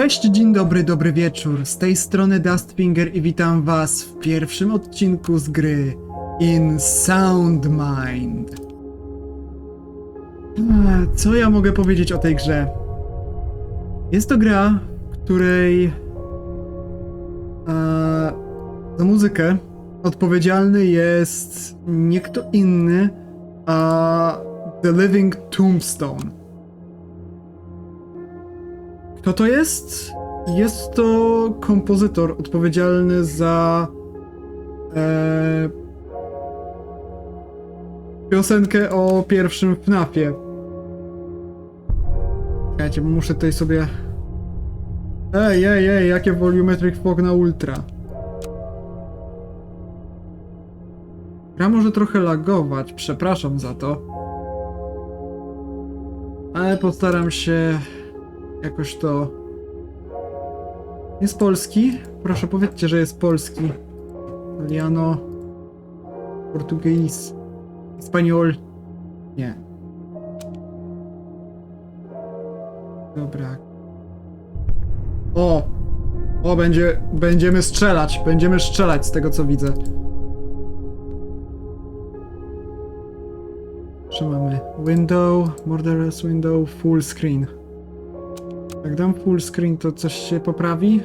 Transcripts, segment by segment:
Cześć, dzień dobry, dobry wieczór. Z tej strony Dustfinger i witam was w pierwszym odcinku z gry In Sound Mind. Co ja mogę powiedzieć o tej grze? Jest to gra, w której za muzykę odpowiedzialny jest nie kto inny, a The Living Tombstone. Kto to jest? Jest to kompozytor odpowiedzialny za e, piosenkę o pierwszym FNAFie. Czekajcie, muszę tutaj sobie... Ej, ej, ej, jakie volumetric fog na ultra. Gra może trochę lagować, przepraszam za to. Ale postaram się jakoś to. Jest polski? Proszę powiedzcie, że jest polski. Italiano. Portugis. Hispaniol. Nie. Dobra. O! O, będzie. Będziemy strzelać. Będziemy strzelać z tego co widzę. Trzymamy. Window, Murderous Window, full screen. Jak dam full screen, to coś się poprawi?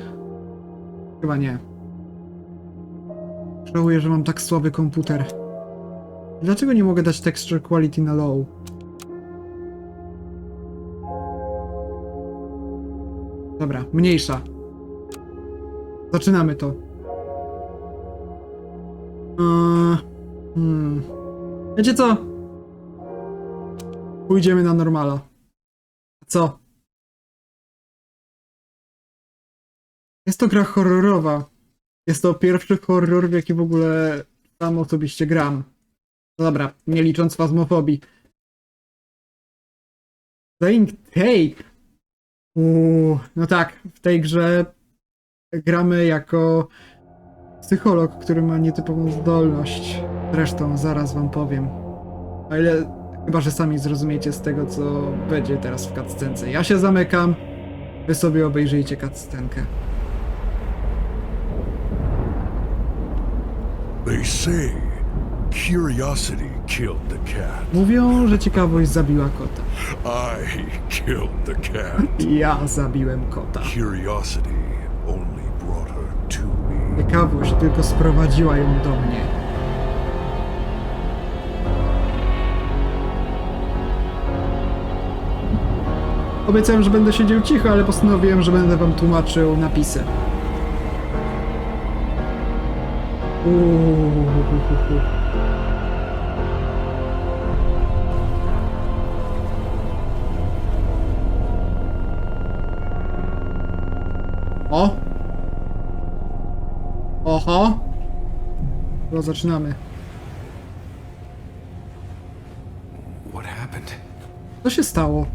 Chyba nie. Żałuję, że mam tak słaby komputer. Dlaczego nie mogę dać texture quality na low? Dobra, mniejsza. Zaczynamy to. Eee, hmm. Wiecie co? Pójdziemy na normala. Co? Jest to gra horrorowa. Jest to pierwszy horror, w jaki w ogóle sam osobiście gram. No dobra, nie licząc fazmofobii. Dying Take. Uuu, no tak, w tej grze gramy jako psycholog, który ma nietypową zdolność. Zresztą zaraz wam powiem. O ile, chyba że sami zrozumiecie z tego, co będzie teraz w cutscence. Ja się zamykam, wy sobie obejrzyjcie cutscenkę. They say curiosity killed the cat. Mówią, że ciekawość zabiła kota. I killed the cat. Ja zabiłem kota. Curiosity only brought her to me. Ciekawość tylko sprowadziła ją do mnie. Obiecałem, że będę siedział cicho, ale postanowiłem, że będę wam tłumaczył napisy. Uuu. O! Oho! To zaczynamy. What happened? Co się stało?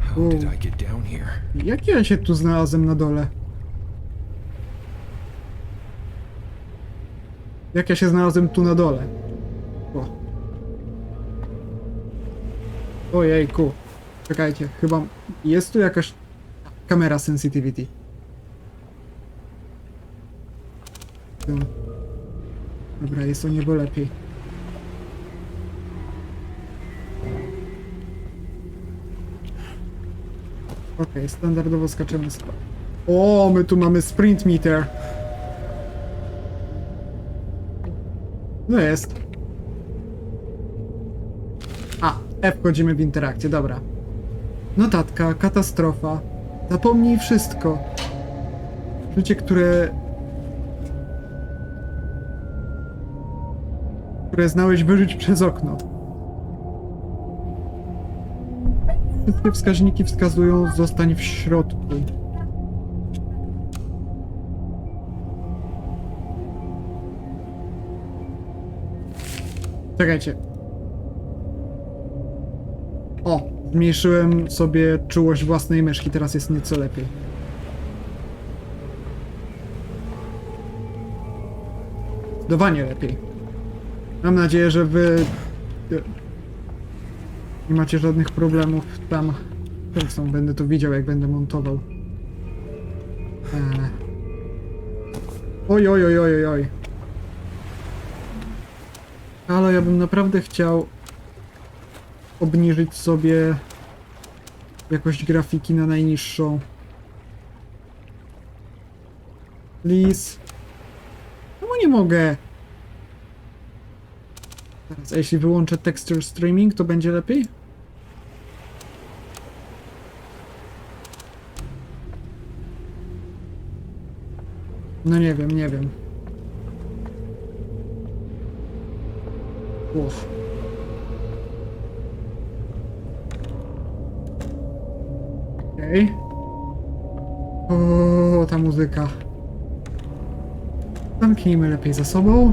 How did I get down here? Jak ja się tu znalazłem na dole? Jak ja się znalazłem tu na dole? O. Ojejku. Czekajcie, chyba jest tu jakaś kamera sensitivity. Dobra, jest o niebo lepiej. Okej, standardowo skaczemy. O, my tu mamy sprint meter. No jest. A, F wchodzimy w interakcję, dobra. Notatka, katastrofa. Zapomnij wszystko. Życie, które... które znałeś wyżyć przez okno. Wszystkie wskaźniki wskazują zostań w środku. Czekajcie. O, zmniejszyłem sobie czułość własnej myszki, teraz jest nieco lepiej. Zdecydowanie lepiej. Mam nadzieję, że wy nie macie żadnych problemów tam Zresztą będę to widział, jak będę montował. Eee. Oj, oj, oj, oj, oj, Ale ja bym naprawdę chciał obniżyć sobie jakość grafiki na najniższą. Please. Czemu nie mogę? Teraz, a jeśli wyłączę texture streaming, to będzie lepiej? No nie wiem, nie wiem. Uff. Okej. O, ta muzyka. Zamknijmy lepiej za sobą.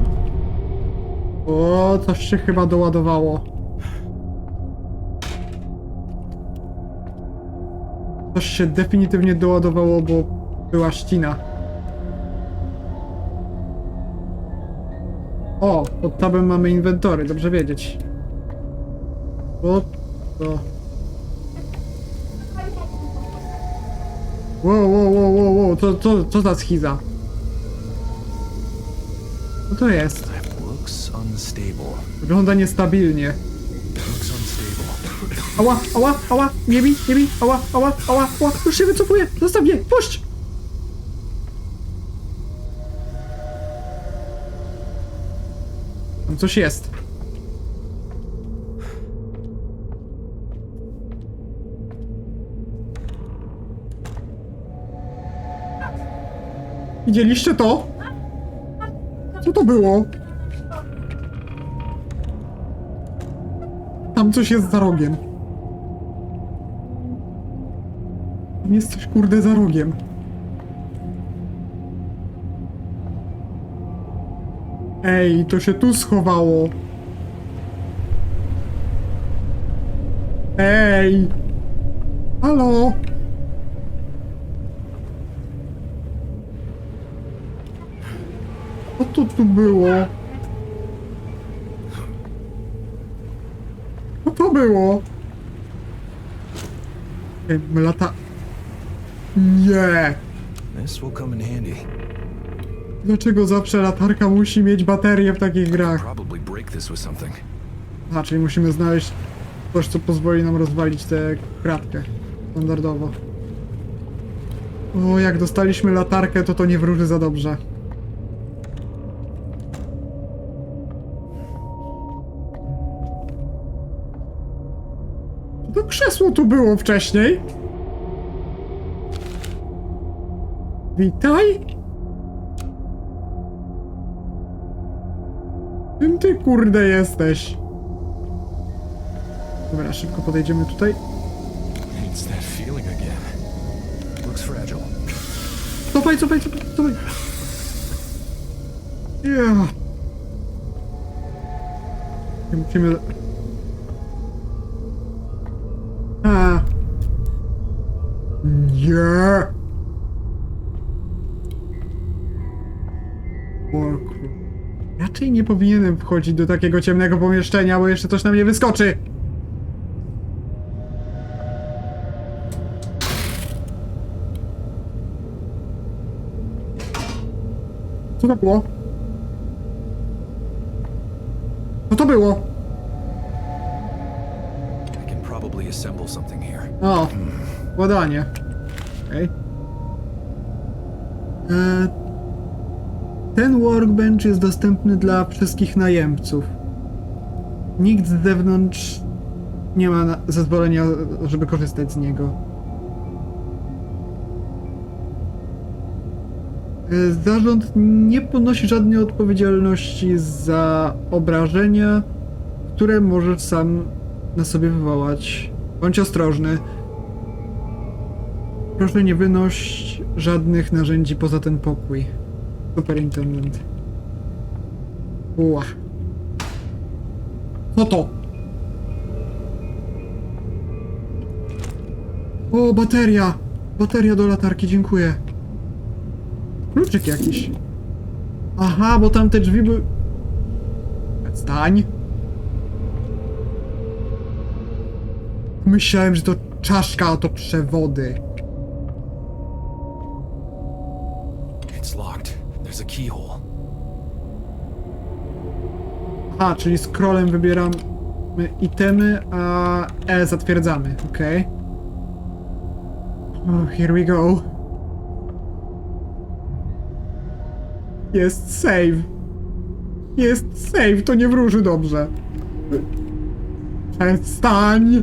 O, coś się chyba doładowało. Coś się definitywnie doładowało, bo była ścina. O, pod tabem mamy inwentory, dobrze wiedzieć. O, to... Wow, wow, wow, wow, wow, co, co, co za schiza? Co to jest? Wygląda niestabilnie. Ała, ała, ała, nie bij, nie bij, ała, ała, ała, ała, już się wycofuję, zostaw mnie, puść! Coś jest. Widzieliście to? Co to było? Tam coś jest za rogiem. Tam jest coś kurde za rogiem. Ej, to się tu schowało. Ej! Halo? Co to tu było? Co to było? Ej, lata... Nie! This will come in handy. Dlaczego zawsze latarka musi mieć baterię w takich grach? A, czyli musimy znaleźć coś, co pozwoli nam rozwalić tę kratkę. Standardowo. O, jak dostaliśmy latarkę, to to nie wróży za dobrze. To krzesło tu było wcześniej. Witaj. Ty kurde jesteś? Dobra, szybko podejdziemy tutaj. Cofaj, cofaj, cofaj, cofaj. Nie Musimy... wchodzić do takiego ciemnego pomieszczenia, bo jeszcze coś na mnie wyskoczy. Co to było? Co to było? O, ładanie. Okej. E, Ten workbench jest dostępny dla wszystkich najemców. Nikt z zewnątrz nie ma zezwolenia, żeby korzystać z niego. E, Zarząd nie ponosi żadnej odpowiedzialności za obrażenia, które możesz sam na sobie wywołać. Bądź ostrożny. Proszę nie wynoś żadnych narzędzi poza ten pokój. Superintendent. Ła. Co to? O, bateria! Bateria do latarki, dziękuję. Kluczyk jakiś. Aha, bo tam te drzwi były... Stań. Myślałem, że to czaszka, a to przewody. There's a czyli scrollem wybieramy itemy, a E zatwierdzamy, okej. Oh, here we go. Jest save. Jest save, to nie wróży dobrze. Przestań!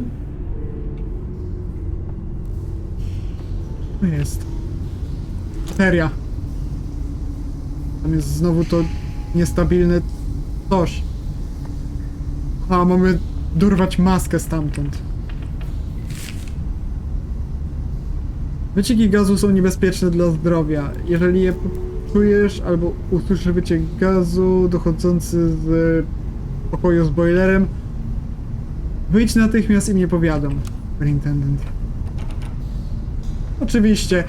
Jest. Seria. Tam jest znowu to niestabilne coś. A, mamy dorwać maskę stamtąd. Wycieki gazu są niebezpieczne dla zdrowia. Jeżeli je czujesz albo usłyszysz wyciek gazu dochodzący z pokoju z boilerem, wyjdź natychmiast i mnie powiadom, superintendent. Oczywiście.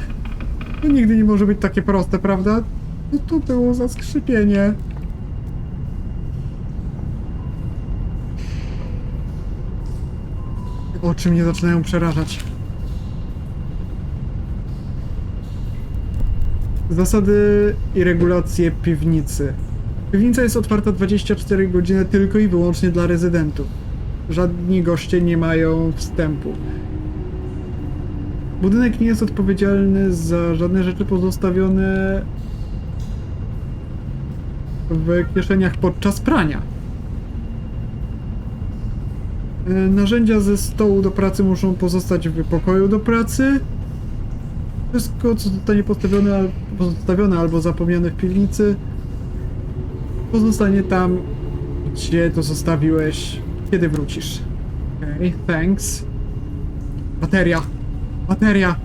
To nigdy nie może być takie proste, prawda? No to było za skrzypienie. Oczy mnie zaczynają przerażać. Zasady i regulacje piwnicy. Piwnica jest otwarta 24 godziny tylko i wyłącznie dla rezydentów. Żadni goście nie mają wstępu. Budynek nie jest odpowiedzialny za żadne rzeczy pozostawione w kieszeniach podczas prania. E, Narzędzia ze stołu do pracy muszą pozostać w pokoju do pracy. Wszystko, co zostanie postawione, albo zapomniane w piwnicy, pozostanie tam, gdzie to zostawiłeś, kiedy wrócisz. Okej, thanks. Bateria. Bateria.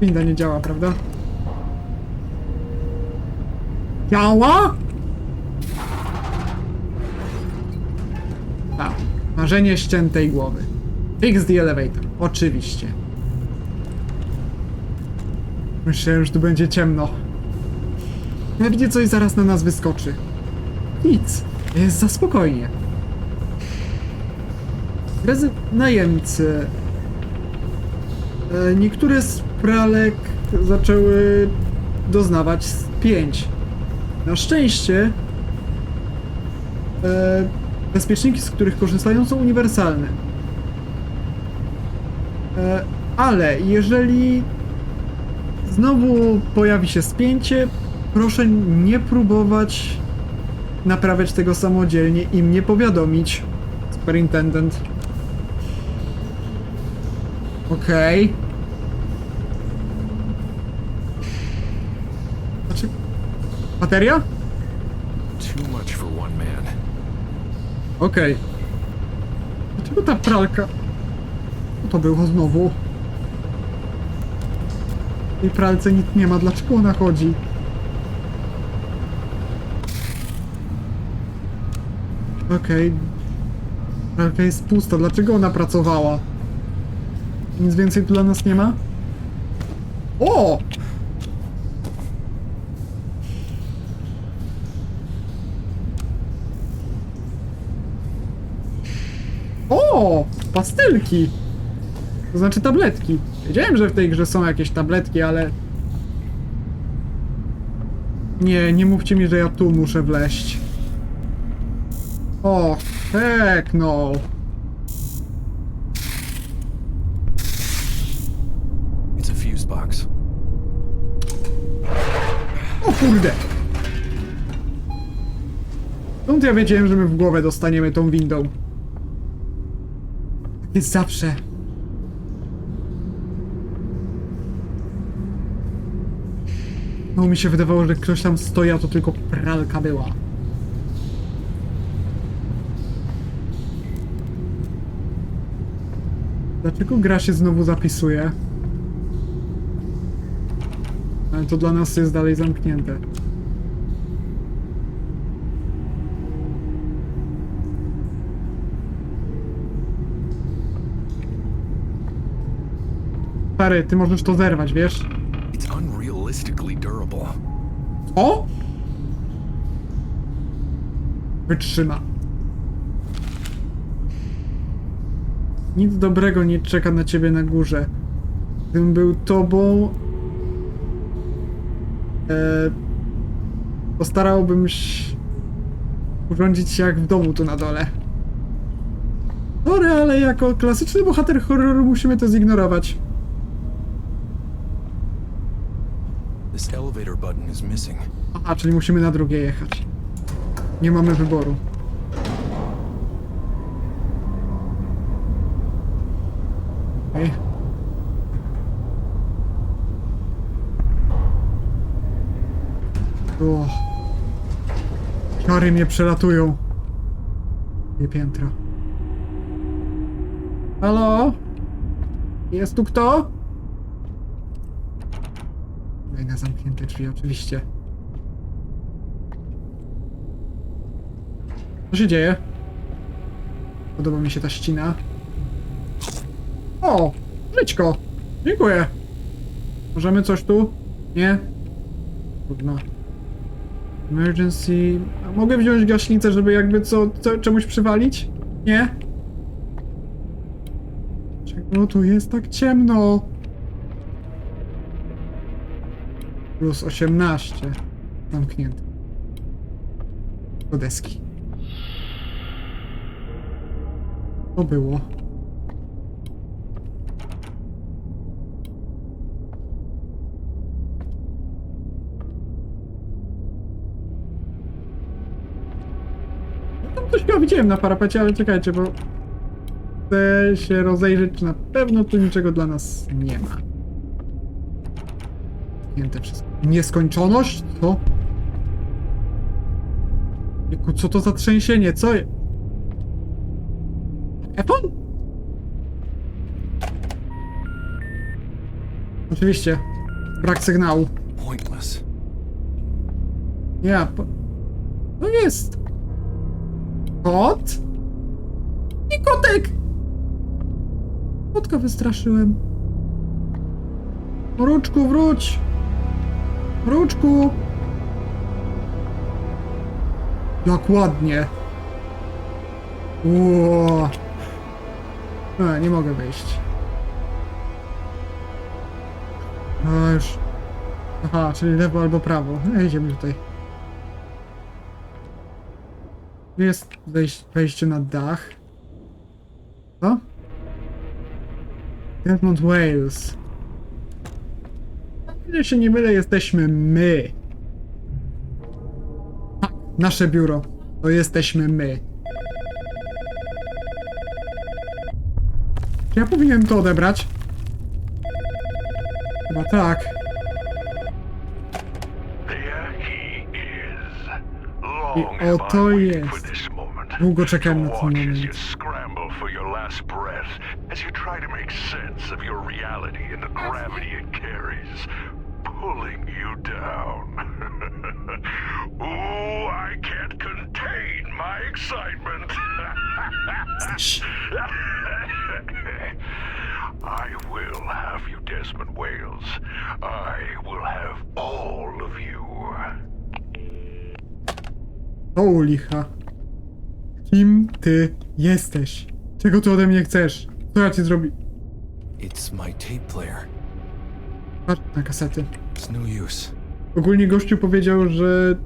Winda nie działa, prawda? Działa? A, marzenie ściętej głowy. Fix the elevator. Oczywiście. Myślałem, że tu będzie ciemno. Pewnie coś zaraz na nas wyskoczy. Nic. Jest za spokojnie. Rezy... Najemcy. E, niektóre z pralek zaczęły doznawać spięć. Na szczęście e, bezpieczniki, z których korzystają, są uniwersalne. E, ale jeżeli znowu pojawi się spięcie, proszę nie próbować naprawiać tego samodzielnie i mnie powiadomić. Superintendent. Okej. Znaczy... Bateria? Too much for one man. Okej. Dlaczego ta pralka... Co to było znowu? W tej pralce nic nie ma, dlaczego ona chodzi? Okej. Pralka jest pusta, dlaczego ona pracowała? Nic więcej tu dla nas nie ma? O! Pastylki! To znaczy tabletki. Wiedziałem, że w tej grze są jakieś tabletki, ale... Nie, nie mówcie mi, że ja tu muszę wleść. O, heck no. It's a fuse box. O kurde! Skąd ja wiedziałem, że my w głowę dostaniemy tą windą? Jest zawsze. No mi się wydawało, że ktoś tam stoi, a to tylko pralka była. Dlaczego gra się znowu zapisuje? Ale to dla nas jest dalej zamknięte. Stary, ty możesz to zerwać, wiesz? It's unrealistically durable. O! Wytrzyma. Nic dobrego nie czeka na ciebie na górze. Gdybym był tobą... E, postarałbym się urządzić się jak w domu tu na dole. Sorry, ale jako klasyczny bohater horroru musimy to zignorować. This elevator button is missing. Aha, czyli musimy na drugie jechać. Nie mamy wyboru. Okej. O. Czary mnie przelatują. Nie piętra. Halo? Jest tu kto? Daj na zamknięte drzwi, oczywiście. Co się dzieje? Podoba mi się ta ścina. O! Żyćko! Dziękuję! Możemy coś tu? Nie? Trudno. Emergency... A mogę wziąć gaśnicę, żeby jakby co, co czemuś przywalić? Nie? Czego tu jest tak ciemno? Plus 18. Zamknięte. Do deski. To było. Tam coś chyba widziałem na parapecie, ale czekajcie, bo chcę się rozejrzeć, czy na pewno tu niczego dla nas nie ma. Zamknięte wszystko. Nieskończoność? Co? Jeku, co to za trzęsienie? Co. Epon? Oczywiście. Brak sygnału. Pointless. Ja, po... To jest... Kot? I kotek! Kotka wystraszyłem. Mruczku, wróć! Mruczku! Jak ładnie. A, nie mogę wyjść. A, już. Aha, czyli lewo albo prawo. No, idziemy tutaj. Tu jest wejś- wejście na dach. Co? Desmond Wales. Jeśli się nie mylę, jesteśmy my. Nasze biuro. To jesteśmy my. Czy ja powinienem to odebrać? Chyba tak. I oto jest. Długo czekałem na ten moment. Pulling you down. Ooh, I can't contain my excitement. I will have you, Desmond Wales. I will have all of you. O licha. Kim ty jesteś? Czego ty ode mnie chcesz? Co ja ci zrobi? It's my tape player. Patrz na kasety. Ogólnie gościu powiedział, że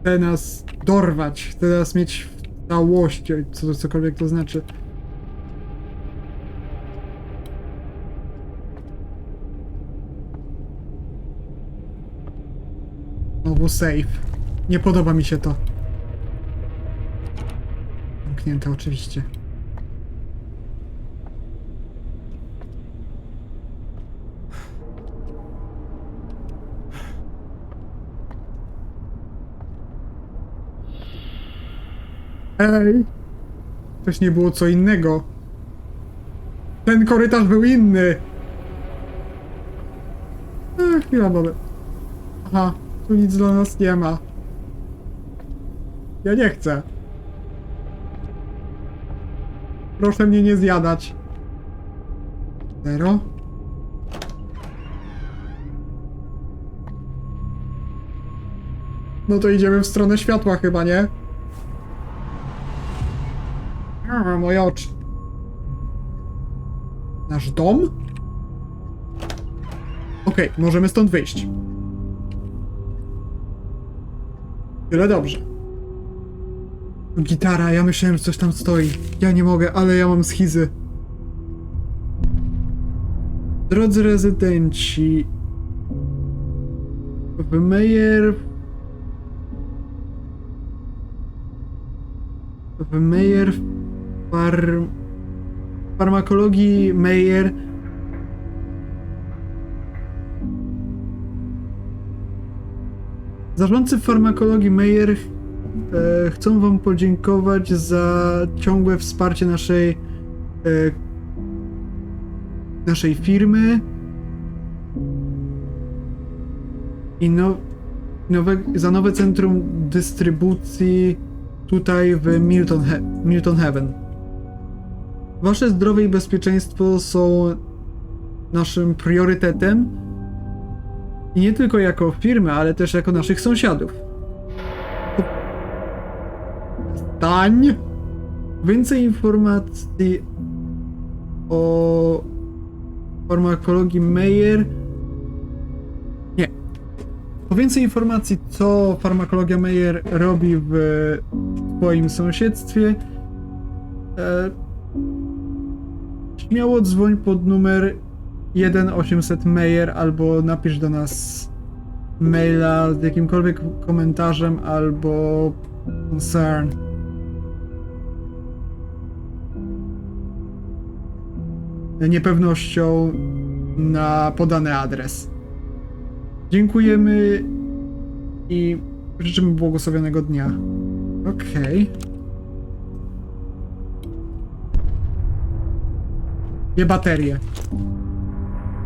chce nas dorwać, chce nas mieć w całości, co to cokolwiek to znaczy. Znowu save. Nie podoba mi się to. Zamknięte oczywiście. Ej! Też nie było co innego. Ten korytarz był inny. Ech, chwila, mamy. Aha, tu nic dla nas nie ma. Ja nie chcę. Proszę mnie nie zjadać. Zero? No to idziemy w stronę światła chyba, nie? Moje oczy. Nasz dom? Okej, możemy stąd wyjść. Tyle dobrze. Gitara, ja myślałem, że coś tam stoi. Ja nie mogę, ale ja mam schizy. Drodzy rezydenci, w Meyer... W Meyer... Far... Farmakologii Meyer... Zarządcy farmakologii Meyer e, chcą Wam podziękować za ciągłe wsparcie naszej e, naszej firmy i no, nowe, za nowe centrum dystrybucji tutaj w Milton, He Milton Haven. Wasze zdrowie i bezpieczeństwo są naszym priorytetem i nie tylko jako firmy, ale też jako naszych sąsiadów. Stań! Więcej informacji o farmakologii Meyer. Nie. Po więcej informacji, co farmakologia Meyer robi w swoim sąsiedztwie, e, śmiało dzwoń pod numer 1800 Meyer albo napisz do nas maila z jakimkolwiek komentarzem albo concern. niepewnością na podany adres. Dziękujemy i życzymy błogosławionego dnia. Okej. Dwie baterie.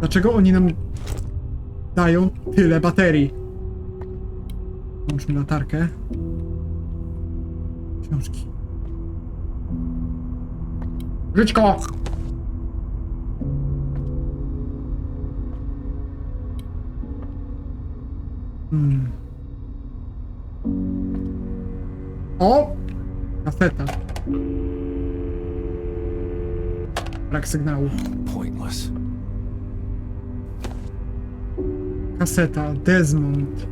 Dlaczego oni nam dają tyle baterii? Włączmy latarkę. Książki. Żyćko! Hmm. O! Kaseta. Brak sygnału. Pointless. Kaseta. Desmond.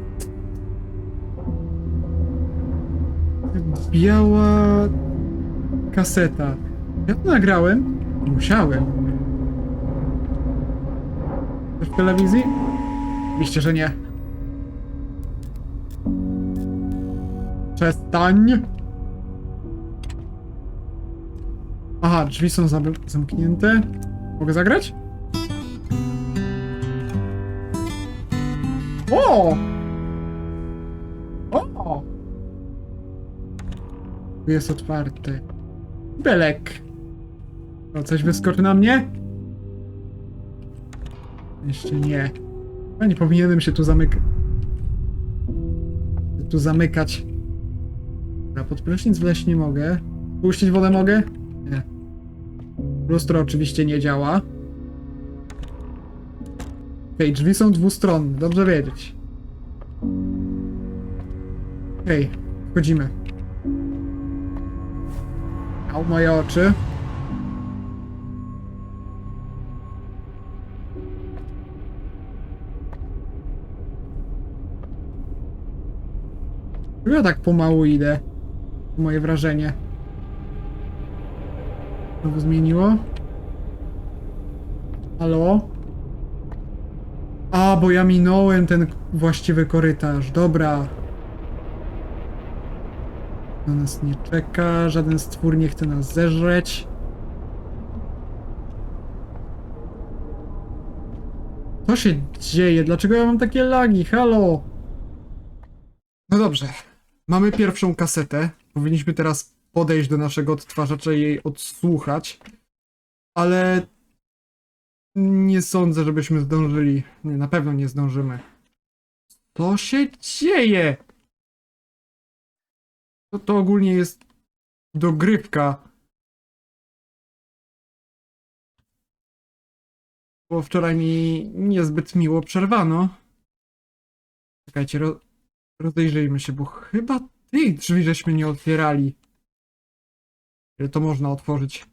Biała kaseta. Ja to nagrałem? Musiałem. Coś w telewizji? Oczywiście, że nie. Przestań! Aha, drzwi są zam- zamknięte. Mogę zagrać? O! O! Tu Jest otwarte. Belek. To coś wyskoczy na mnie? Jeszcze nie. Ja nie powinienem się tu zamykać. Tu zamykać. Na pod prysznic wleźć nie mogę. Puścić wodę mogę? Lustro oczywiście nie działa. Okej, drzwi są dwustronne, dobrze wiedzieć. Okej, wchodzimy. Au, moje oczy. Ja tak pomału idę. Moje wrażenie. Znowu zmieniło? Halo? A, bo ja minąłem ten właściwy korytarz. Dobra. Na nas nie czeka, żaden stwór nie chce nas zeżreć. Co się dzieje? Dlaczego ja mam takie lagi? Halo? No dobrze. Mamy pierwszą kasetę. Powinniśmy teraz podejść do naszego odtwarzacza i jej odsłuchać. Ale nie sądzę, żebyśmy zdążyli. Nie, na pewno nie zdążymy. Co się dzieje? To, to ogólnie jest dogrywka. Bo wczoraj mi niezbyt miło przerwano. Czekajcie, ro rozejrzyjmy się, bo chyba tych drzwi żeśmy nie otwierali. To można otworzyć?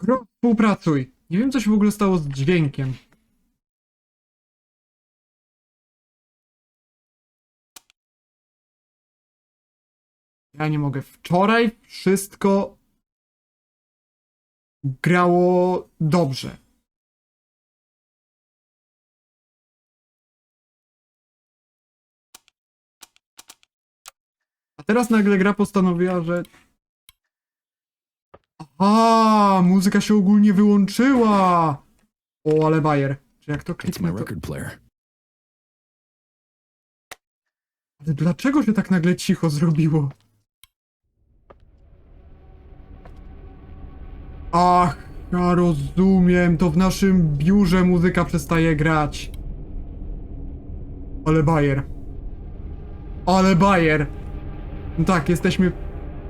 Gro, współpracuj. Nie wiem, co się w ogóle stało z dźwiękiem. Ja nie mogę. Wczoraj wszystko grało dobrze. A teraz nagle gra postanowiła, że. Aha, muzyka się ogólnie wyłączyła! O, ale bajer. Czy jak to It's my kliknę, to... record player. Ale dlaczego się tak nagle cicho zrobiło? Ach, ja rozumiem, to w naszym biurze muzyka przestaje grać. Ale bajer. Ale bajer. No tak, jesteśmy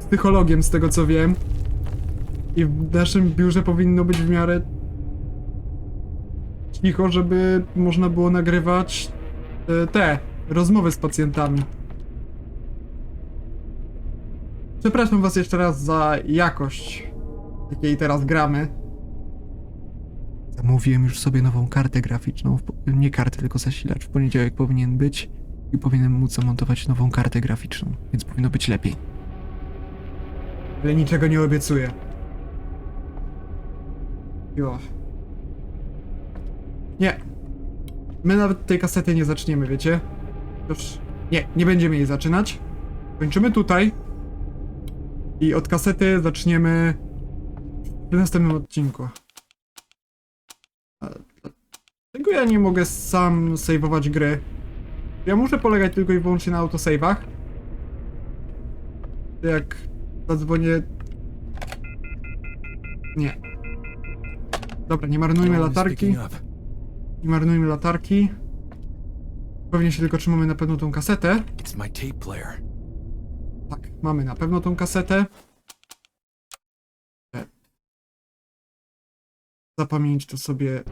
psychologiem z tego co wiem. I w naszym biurze powinno być w miarę cicho, żeby można było nagrywać e, te rozmowy z pacjentami. Przepraszam was jeszcze raz za jakość, jakiej teraz gramy. Zamówiłem już sobie nową kartę graficzną, nie kartę, tylko zasilacz. W poniedziałek powinien być i powinienem móc zamontować nową kartę graficzną, więc powinno być lepiej. Ale niczego nie obiecuję. Jo. Nie. My nawet tej kasety nie zaczniemy, wiecie? Już. Nie, nie będziemy jej zaczynać. Kończymy tutaj. I od kasety zaczniemy w następnym odcinku. Dlaczego ja nie mogę sam saveować gry? Ja muszę polegać tylko i wyłącznie na autosave'ach. Jak zadzwonię... Nie. Dobra, nie marnujmy latarki. Nie marnujmy latarki. Pewnie się tylko trzymamy na pewno tą kasetę. Tak, mamy na pewno tą kasetę. E. Zapamięć to sobie.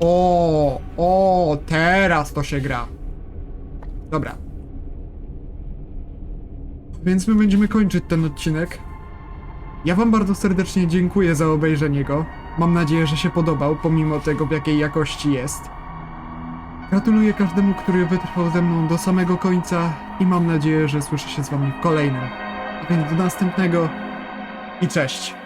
O, o, teraz to się gra. Dobra. Więc my będziemy kończyć ten odcinek. Ja wam bardzo serdecznie dziękuję za obejrzenie go. Mam nadzieję, że się podobał, pomimo tego w jakiej jakości jest. Gratuluję każdemu, który wytrwał ze mną do samego końca i mam nadzieję, że słyszę się z wami w kolejnym. A więc do następnego i cześć.